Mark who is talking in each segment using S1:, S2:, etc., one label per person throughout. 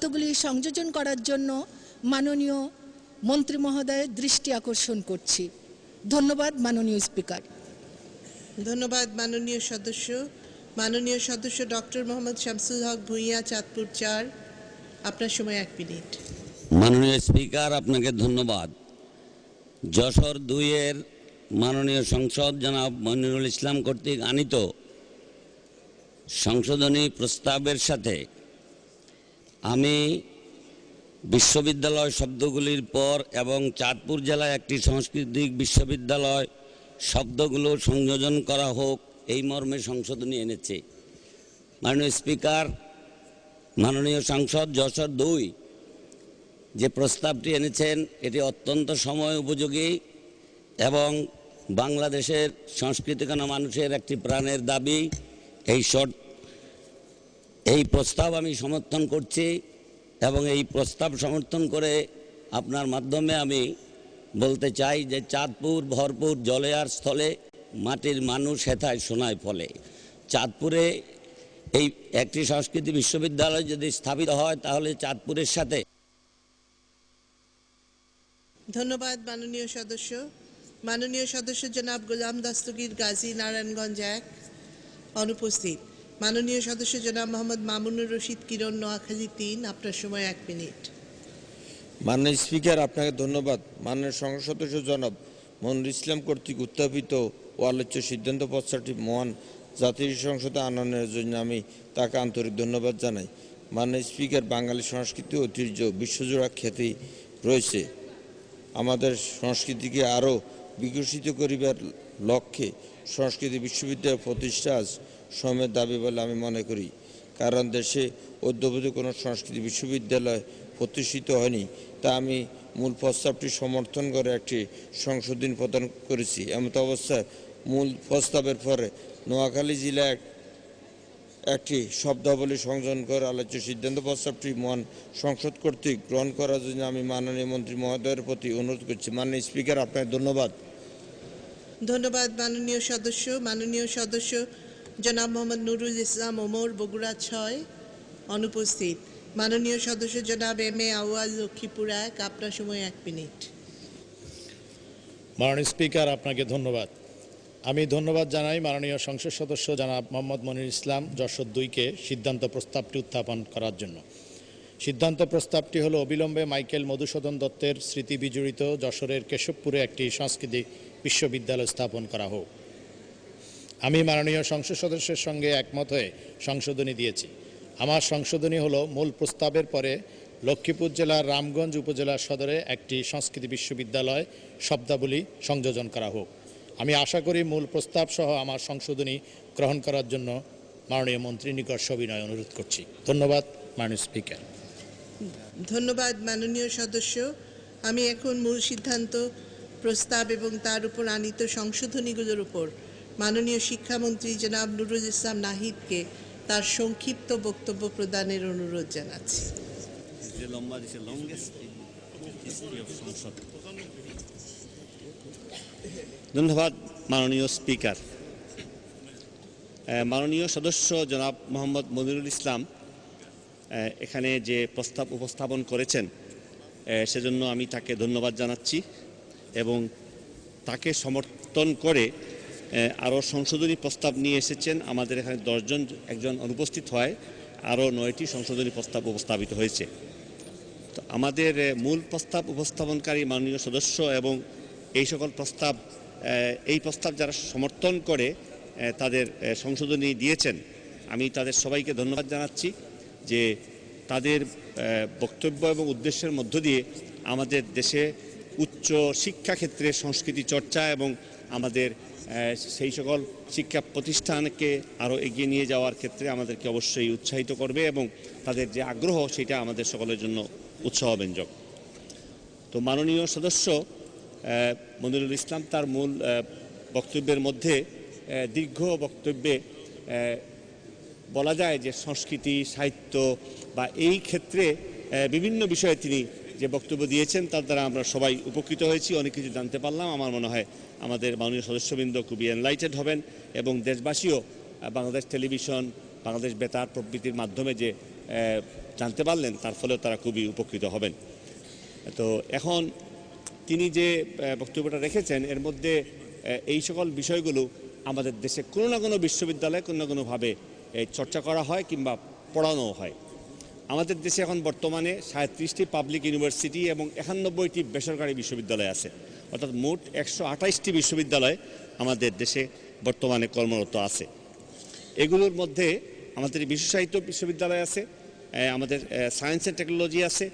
S1: তথ্যগুলি সংযোজন করার জন্য মাননীয় মন্ত্রী মহোদয়ের দৃষ্টি আকর্ষণ করছি। ধন্যবাদ মাননীয় স্পিকার।
S2: ধন্যবাদ মাননীয় সদস্য। মাননীয় সদস্য ডক্টর মোহাম্মদ শামসুল হক ভূঁইয়া চাঁদপুর চার। আপনার সময় এক মিনিট।
S3: মাননীয় স্পিকার আপনাকে ধন্যবাদ। যশোর দুইয়ের মাননীয় সংসদ জনাব মনিরুল ইসলাম কর্তৃক আনিত সংশোধনী প্রস্তাবের সাথে আমি বিশ্ববিদ্যালয় শব্দগুলির পর এবং চাঁদপুর জেলায় একটি সাংস্কৃতিক বিশ্ববিদ্যালয় শব্দগুলো সংযোজন করা হোক, এই মর্মে সংশোধনী এনেছে। মাননীয় স্পিকার, মাননীয় সাংসদ যশোর দুই, যে প্রস্তাবটি এনেছেন, এটি অত্যন্ত সময় উপযোগী এবং বাংলাদেশের সংস্কৃতিকানা মানুষের একটি প্রাণের দাবি। এই শর্ট এই প্রস্তাব আমি সমর্থন করছি এবং এই প্রস্তাব সমর্থন করে আপনার মাধ্যমে আমি বলতে চাই যে চাঁদপুর ভরপুর জলে আর স্থলে মাটির মানুষ হেথায় সোনায় ফলে। চাঁদপুরে এই একটি সংস্কৃতি বিশ্ববিদ্যালয় যদি স্থাপিত হয় তাহলে চাঁদপুরের সাথে
S2: ধন্যবাদ মাননীয় সদস্য। মাননীয় সদস্য জনাব গোলাম দস্তগীর গাজী নারায়ণগঞ্জ এক অনুপস্থিত। মাননীয় সদস্য জনাব মোহাম্মদ মামুনুর রশিদ কিরণ নোয়াখালী তিন, আপনার সময় এক মিনিট।
S4: মাননীয় স্পিকার, আপনাকে ধন্যবাদ। মাননীয় সংসদ সদস্য জনাব মনির ইসলাম কর্তৃক উত্থাপিত ও আলোচ্য সিদ্ধান্ত প্রস্তাবটি মহান জাতীয় সংসদে আনয়নের জন্য আমি তাকে আন্তরিক ধন্যবাদ জানাই। মাননীয় স্পিকার, বাঙালি সংস্কৃতি ঐতিহ্য বিশ্বজোড়া খ্যাতি রয়েছে। আমাদের সংস্কৃতিকে আরও বিকশিত করিবার লক্ষ্যে সংস্কৃতি বিশ্ববিদ্যালয় প্রতিষ্ঠা আজ সময়ের দাবি বলে আমি মনে করি। কারণ দেশে অদ্যবধি কোনো সংস্কৃতি বিশ্ববিদ্যালয় প্রতিষ্ঠিত হয়নি, তা আমি মূল প্রস্তাবটি সমর্থন করে একটি সংশোধন প্রদান করেছি। এমত অবস্থায় মূল প্রস্তাবের পরে নোয়াখালী জেলায় এক- একটি শব্দাবলী সংযোজন করে আলোচ্য সিদ্ধান্ত প্রস্তাবটি মহান সংসদ কর্তৃক গ্রহণ করার জন্য আমি মাননীয় মন্ত্রী মহোদয়ের প্রতি অনুরোধ করছি। মাননীয় স্পিকার, আপনাকে ধন্যবাদ।
S2: ধন্যবাদ, মাননীয় সদস্য। মাননীয় সদস্য, জনাব মোহাম্মদ নুরুল ইসলাম ওমর, বগুড়া ছয়, অনুপস্থিত। মাননীয় সদস্য, জনাব এম এ আওয়াজ লক্ষ্মীপুর এক, আপনার সময় এক মিনিট।
S5: মাননীয় স্পিকার, আপনাকে ধন্যবাদ। আমি ধন্যবাদ জানাই মাননীয় সংসদ সদস্য, জনাব মোহাম্মদ মনির ইসলাম যশোর দুইকে সিদ্ধান্ত প্রস্তাবটি উত্থাপন করার জন্য। সিদ্ধান্ত প্রস্তাবটি হলো অবিলম্বে মাইকেল মধুসূদন দত্তের স্মৃতি বিজড়িত যশোরের কেশবপুরে একটি সাংস্কৃতিক বিশ্ববিদ্যালয় স্থাপন করা হোক। আমি মাননীয় সংসদ সদস্যের সঙ্গে একমত হয়ে সংশোধনী দিয়েছি। আমার সংশোধনী হলো মূল প্রস্তাবের পরে লক্ষ্মীপুর জেলার রামগঞ্জ উপজেলা সদরে একটি সংস্কৃতি বিশ্ববিদ্যালয় শব্দাবলী সংযোজন করা হোক। আমি আশা করি মূল প্রস্তাব সহ আমার সংশোধনী গ্রহণ করার জন্য মাননীয় মন্ত্রী নিকট সবিনয় অনুরোধ করছি। ধন্যবাদ, মাননীয় স্পিকার।
S2: ধন্যবাদ, মাননীয় সদস্য। আমি এখন মূল সিদ্ধান্ত, প্রস্তাব এবং তার উপর আনিত সংশোধনীগুলোর উপর মাননীয় শিক্ষামন্ত্রী জনাব নুরুল ইসলাম নাহিদকে তার সংক্ষিপ্ত বক্তব্য প্রদানের অনুরোধ জানাচ্ছি।
S6: ধন্যবাদ, মাননীয় স্পিকার। মাননীয় সদস্য জনাব মোহাম্মদ মনিরুল ইসলাম এখানে যে প্রস্তাব উপস্থাপন করেছেন সেজন্য আমি তাকে ধন্যবাদ জানাচ্ছি এবং তাকে সমর্থন করে আরও সংশোধনী প্রস্তাব নিয়ে এসেছেন। আমাদের এখানে দশজন একজন অনুপস্থিত হয় আরও নয়টি সংশোধনী প্রস্তাব উপস্থাপিত হয়েছে। তো আমাদের মূল প্রস্তাব উপস্থাপনকারী মাননীয় সদস্য এবং এই সকল প্রস্তাব এই প্রস্তাব যারা সমর্থন করে তাদের সংশোধনী দিয়েছেন, আমি তাদের সবাইকে ধন্যবাদ জানাচ্ছি। যে তাদের বক্তব্য এবং উদ্দেশ্যের মধ্য দিয়ে আমাদের দেশে উচ্চ শিক্ষা ক্ষেত্রে সংস্কৃতি চর্চা এবং আমাদের সেই সকল শিক্ষা প্রতিষ্ঠানকে আরও এগিয়ে নিয়ে যাওয়ার ক্ষেত্রে আমাদেরকে অবশ্যই উৎসাহিত করবে এবং তাদের যে আগ্রহ সেটা আমাদের সকলের জন্য উৎসাহব্যঞ্জক। তো মাননীয় সদস্য মনিরুল ইসলাম তার মূল বক্তব্যের মধ্যে দীর্ঘ বক্তব্যে বলা যায় যে সংস্কৃতি, সাহিত্য বা এই ক্ষেত্রে বিভিন্ন বিষয়ে তিনি যে বক্তব্য দিয়েছেন তার দ্বারা আমরা সবাই উপকৃত হয়েছি। অনেক কিছু জানতে পারলাম। আমার মনে হয় আমাদের মাননীয় সদস্যবৃন্দ খুবই এনলাইটেড হবেন এবং দেশবাসীও বাংলাদেশ টেলিভিশন, বাংলাদেশ বেতার প্রভৃতির মাধ্যমে যে জানতে পারলেন তার ফলেও তারা খুবই উপকৃত হবেন। তো এখন তিনি যে বক্তব্যটা রেখেছেন, এর মধ্যে এই সকল বিষয়গুলো আমাদের দেশে কোনো না কোনো বিশ্ববিদ্যালয়ে কোনো না কোনোভাবে চর্চা করা হয় কিংবা পড়ানো হয়। আমাদের দেশে এখন বর্তমানে সাঁত্রিশটি পাবলিক ইউনিভার্সিটি এবং একানব্বইটি বেসরকারি বিশ্ববিদ্যালয় আছে। অর্থাৎ মোট একশো আঠাইশটি বিশ্ববিদ্যালয় আমাদের দেশে বর্তমানে কর্মরত আছে। এগুলোর মধ্যে আমাদের বিশ্ব সাহিত্য বিশ্ববিদ্যালয় আছে আমাদের সায়েন্স অ্যান্ড টেকনোলজি আছে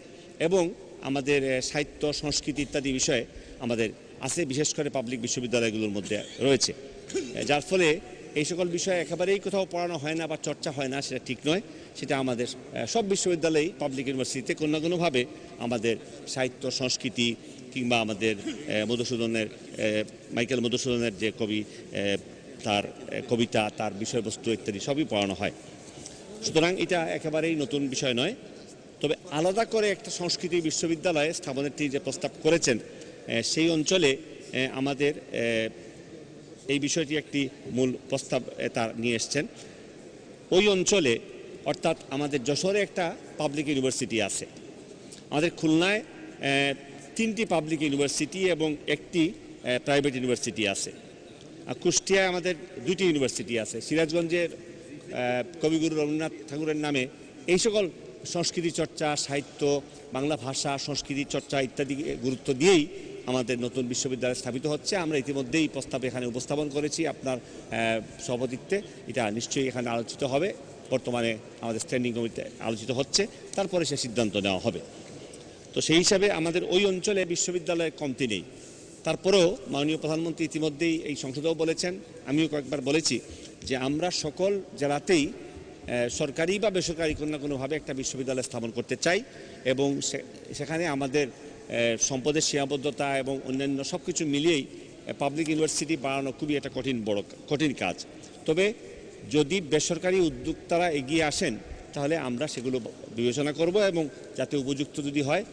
S6: এবং আমাদের সাহিত্য, সংস্কৃতি ইত্যাদি বিষয়ে আমাদের আছে, বিশেষ করে পাবলিক বিশ্ববিদ্যালয়গুলোর মধ্যে রয়েছে। যার ফলে এই সকল বিষয়ে একেবারেই কোথাও পড়ানো হয় না বা চর্চা হয় না, সেটা ঠিক নয়। সেটা আমাদের সব বিশ্ববিদ্যালয়েই পাবলিক ইউনিভার্সিটিতে কোনো না কোনোভাবে আমাদের সাহিত্য, সংস্কৃতি কিংবা আমাদের মধুসূদনের মাইকেল মধুসূদনের যে কবি তার কবিতা, তার বিষয়বস্তু ইত্যাদি সবই পড়ানো হয়। সুতরাং এটা একেবারেই নতুন বিষয় নয়। তবে আলাদা করে একটা সংস্কৃতি বিশ্ববিদ্যালয়ে স্থাপনের তিনি যে প্রস্তাব করেছেন সেই অঞ্চলে আমাদের এই বিষয়টি একটি মূল প্রস্তাব তার নিয়ে এসছেন। ওই অঞ্চলে, অর্থাৎ আমাদের যশোরে একটা পাবলিক ইউনিভার্সিটি আছে। আমাদের খুলনায় তিনটি পাবলিক ইউনিভার্সিটি এবং একটি প্রাইভেট ইউনিভার্সিটি আছে। আর কুষ্টিয়ায় আমাদের দুটি ইউনিভার্সিটি আছে। সিরাজগঞ্জের কবিগুরু রবীন্দ্রনাথ ঠাকুরের নামে এই সকল সংস্কৃতি চর্চা, সাহিত্য, বাংলা ভাষা, সংস্কৃতি চর্চা ইত্যাদি গুরুত্ব দিয়েই আমাদের নতুন বিশ্ববিদ্যালয় স্থাপিত হচ্ছে। আমরা ইতিমধ্যেই প্রস্তাব এখানে উপস্থাপন করেছি আপনার সভাপতিত্বে। এটা নিশ্চয়ই এখানে আলোচিত হবে। বর্তমানে আমাদের স্ট্যান্ডিং কমিটিতে আলোচিত হচ্ছে। তারপরে সে সিদ্ধান্ত নেওয়া হবে। তো সেই হিসাবে আমাদের ওই অঞ্চলে বিশ্ববিদ্যালয়ের কমতি নেই। তারপরেও মাননীয় প্রধানমন্ত্রী ইতিমধ্যেই এই সংসদেও বলেছেন। আমিও কয়েকবার বলেছি যে আমরা সকল জেলাতেই সরকারি বা বেসরকারি কোনো না কোনোভাবে একটা বিশ্ববিদ্যালয় স্থাপন করতে চাই এবং সেখানে আমাদের সম্পদের সীমাবদ্ধতা এবং অন্যান্য সব কিছু মিলিয়েই পাবলিক ইউনিভার্সিটি বাড়ানো খুবই একটা কঠিন বড়, কঠিন কাজ। তবে যদি বেসরকারি উদ্যোক্তারা এগিয়ে আসেন, তাহলে আমরা সেগুলো বিবেচনা করব এবং যাতে উপযুক্ত যদি হয়,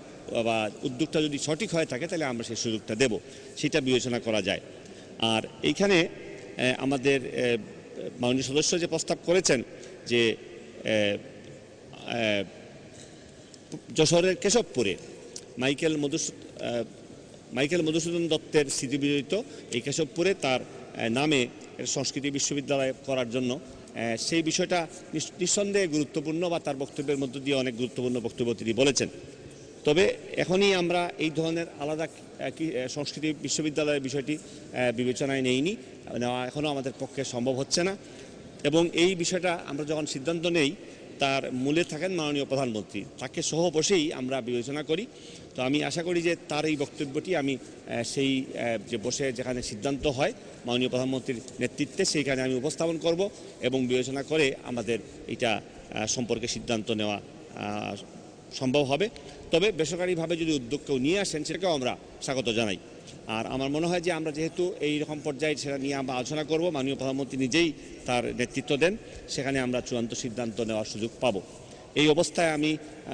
S6: বা উদ্যোগটা যদি সঠিক হয়ে থাকে, তাহলে আমরা সেই সুযোগটা দেব। সেটা বিবেচনা করা যায়। আর এইখানে আমাদের মাননীয় সদস্য যে প্রস্তাব করেছেন যে যশোরের কেশবপুরে মাইকেল মধুসূ মাইকেল মধুসূদন দত্তের স্মৃতি বিজড়িত এই কেশবপুরে তার নামে সংস্কৃতি বিশ্ববিদ্যালয় করার জন্য সেই বিষয়টা নিঃসন্দেহে গুরুত্বপূর্ণ বা তার বক্তব্যের মধ্য দিয়ে অনেক গুরুত্বপূর্ণ বক্তব্য তিনি বলেছেন। তবে এখনই আমরা এই ধরনের আলাদা সংস্কৃতি বিশ্ববিদ্যালয়ের বিষয়টি বিবেচনায় নেইনি এখনও আমাদের পক্ষে সম্ভব হচ্ছে না। এবং এই বিষয়টা আমরা যখন সিদ্ধান্ত নেই তার মূলে থাকেন মাননীয় প্রধানমন্ত্রী। তাকে সহ বসেই আমরা বিবেচনা করি। তো আমি আশা করি যে তার এই বক্তব্যটি আমি সেই যে বসে যেখানে সিদ্ধান্ত হয় মাননীয় প্রধানমন্ত্রীর নেতৃত্বে, সেইখানে আমি উপস্থাপন করব এবং বিবেচনা করে আমাদের এটা সম্পর্কে সিদ্ধান্ত নেওয়া সম্ভব হবে। তবে বেসরকারিভাবে যদি উদ্যোগ কেউ নিয়ে আসেন, সেটাকেও আমরা স্বাগত জানাই। আর আমার মনে হয় যে আমরা যেহেতু এই রকম পর্যায়ে সেটা নিয়ে আমরা আলোচনা করব, মাননীয় প্রধানমন্ত্রী নিজেই তার নেতৃত্ব দেন, সেখানে আমরা চূড়ান্ত সিদ্ধান্ত নেওয়ার সুযোগ পাব। এই অবস্থায় আমি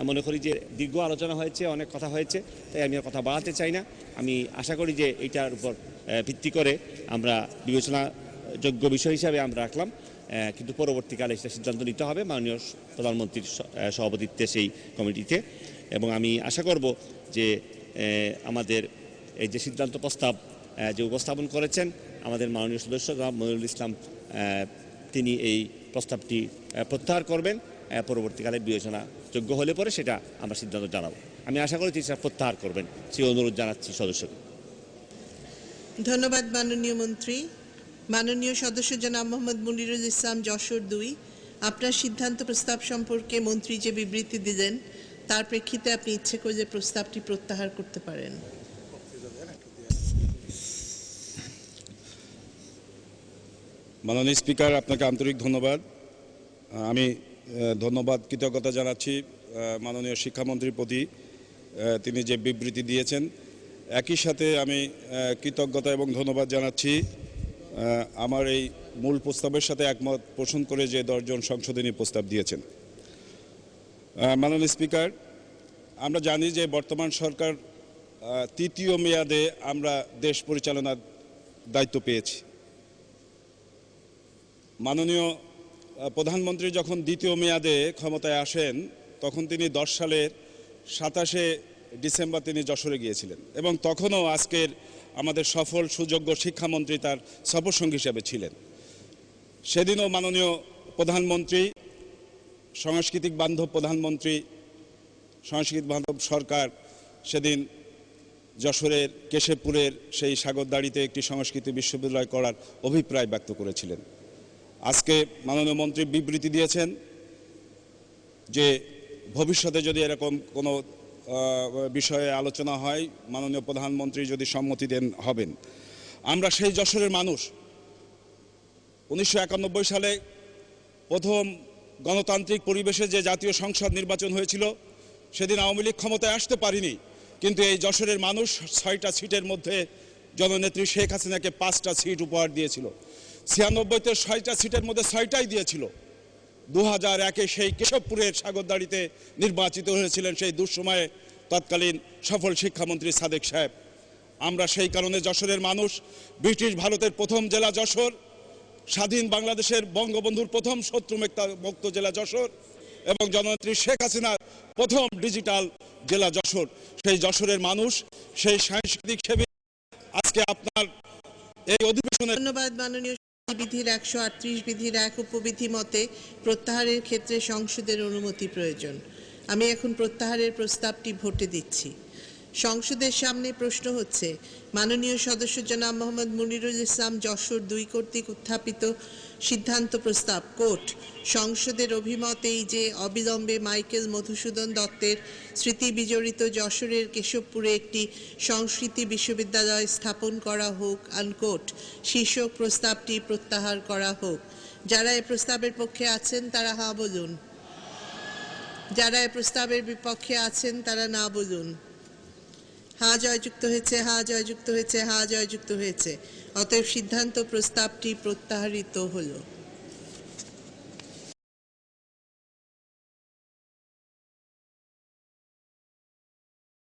S6: মনে করি যে দীর্ঘ আলোচনা হয়েছে, অনেক কথা হয়েছে, তাই আমি কথা বাড়াতে চাই না। আমি আশা করি যে এইটার উপর ভিত্তি করে আমরা বিবেচনাযোগ্য বিষয় হিসাবে আমরা রাখলাম কিন্তু পরবর্তীকালে সেটা সিদ্ধান্ত নিতে হবে মাননীয় প্রধানমন্ত্রীর সভাপতিত্বে সেই কমিটিতে। এবং আমি আশা করব যে আমাদের এই যে সিদ্ধান্ত প্রস্তাব যে উপস্থাপন করেছেন, আমাদের মাননীয় সদস্য মনিরুল ইসলাম তিনি এই প্রস্তাবটি প্রত্যাহার করবেন পরবর্তীকালে বিবেচনা যোগ্য হলে পরে সেটা আমরা সিদ্ধান্ত জানাব। আমি আশা করি তিনি সেটা প্রত্যাহার করবেন। সেই অনুরোধ জানাচ্ছি সদস্যকে।
S2: ধন্যবাদ মাননীয় মন্ত্রী। মাননীয় সদস্য জনাব মোহাম্মদ মুনিরুল ইসলাম যশোর দুই, আপনার সিদ্ধান্ত প্রস্তাব সম্পর্কে মন্ত্রী যে বিবৃতি দিলেন, তার প্রেক্ষিতে আপনি ইচ্ছে করে যে প্রস্তাবটি প্রত্যাহার করতে পারেন।
S7: মাননীয় স্পিকার, আপনাকে আন্তরিক ধন্যবাদ। আমি ধন্যবাদ, কৃতজ্ঞতা জানাচ্ছি মাননীয় শিক্ষামন্ত্রীর প্রতি তিনি যে বিবৃতি দিয়েছেন। একই সাথে আমি কৃতজ্ঞতা এবং ধন্যবাদ জানাচ্ছি আমার এই মূল প্রস্তাবের সাথে একমত পোষণ করে যে দশজন সংশোধনী প্রস্তাব দিয়েছেন। মাননীয় স্পিকার, আমরা জানি যে বর্তমান সরকার তৃতীয় মেয়াদে আমরা দেশ পরিচালনার দায়িত্ব পেয়েছি। মাননীয় প্রধানমন্ত্রী যখন দ্বিতীয় মেয়াদে ক্ষমতায় আসেন, তখন তিনি দশ সালের সাতাশে ডিসেম্বর তিনি যশোরে গিয়েছিলেন এবং তখনও আজকের আমাদের সফল, সুযোগ্য শিক্ষামন্ত্রী তার সফরসঙ্গী হিসেবে ছিলেন। সেদিনও মাননীয় প্রধানমন্ত্রী, সাংস্কৃতিক বান্ধব প্রধানমন্ত্রী সংস্কৃতি বান্ধব সরকার সেদিন যশোরের কেশবপুরের সেই সাগরদাড়িতে একটি সংস্কৃতি বিশ্ববিদ্যালয় করার অভিপ্রায় ব্যক্ত করেছিলেন। আজকে মাননীয় মন্ত্রী বিবৃতি দিয়েছেন যে ভবিষ্যতে যদি এরকম কোনো বিষয়ে আলোচনা হয়, মাননীয় প্রধানমন্ত্রী যদি সম্মতি দেন হবেন। আমরা সেই যশোরের মানুষ। উনিশশো একানব্বই সালে প্রথম গণতান্ত্রিক পরিবেশে যে জাতীয় সংসদ নির্বাচন হয়েছিল, সেদিন আওয়ামী লীগ ক্ষমতায় আসতে পারিনি। কিন্তু এই যশোরের মানুষ ছয়টা সিটের মধ্যে জননেত্রী শেখ হাসিনাকে পাঁচটা সিট উপহার দিয়েছিল। ছিয়ানব্বইতে ছয়টা সিটের মধ্যে ছয়টাই দিয়েছিল। দু হাজার একে সেই কেশবপুরের সাগরদাড়িতে নির্বাচিত হয়েছিলেন সেই দুঃসময়ে তৎকালীন সফল শিক্ষামন্ত্রী সাদেক সাহেব। আমরা সেই কারণে যশোরের মানুষ, ব্রিটিশ ভারতের প্রথম জেলা যশোর, স্বাধীন বাংলাদেশের বঙ্গবন্ধুর প্রথম শত্রু মুক্তা- জেলা যশোর এবং জননেত্রী শেখ হাসিনার প্রথম ডিজিটাল জেলা যশোর। সেই যশোরের মানুষ, সেই সাংস্কৃতিক সেবী, আজকে আপনার এই অধিবেশনের
S2: ধন্যবাদ, মাননীয় বিধির একশো আটত্রিশ বিধির এক উপবিধি মতে প্রত্যাহারের ক্ষেত্রে সংসদের অনুমতি প্রয়োজন। আমি এখন প্রত্যাহারের প্রস্তাবটি ভোটে দিচ্ছি। সংসদের সামনে প্রশ্ন হচ্ছে, মাননীয় সদস্য জনাব মোহাম্মদ মুনিরুল ইসলাম যশোর দুই কর্তৃক উত্থাপিত সিদ্ধান্ত প্রস্তাব, কোর্ট, সংসদের অভিমত এই যে অবিলম্বে মাইকেল মধুসূদন দত্তের স্মৃতি বিজড়িত যশোরের কেশবপুরে একটি সংস্কৃতি বিশ্ববিদ্যালয় স্থাপন করা হোক আনকোট শীর্ষক প্রস্তাবটি প্রত্যাহার করা হোক। যারা এ প্রস্তাবের পক্ষে আছেন তারা হা বলুন। যারা এ প্রস্তাবের বিপক্ষে আছেন তারা না বলুন। হা জয়যুক্ত হয়েছে হা জয়যুক্ত হয়েছে হা জয়যুক্ত হয়েছে। অতএব সিদ্ধান্ত প্রস্তাবটি প্রত্যাহারিত হলো।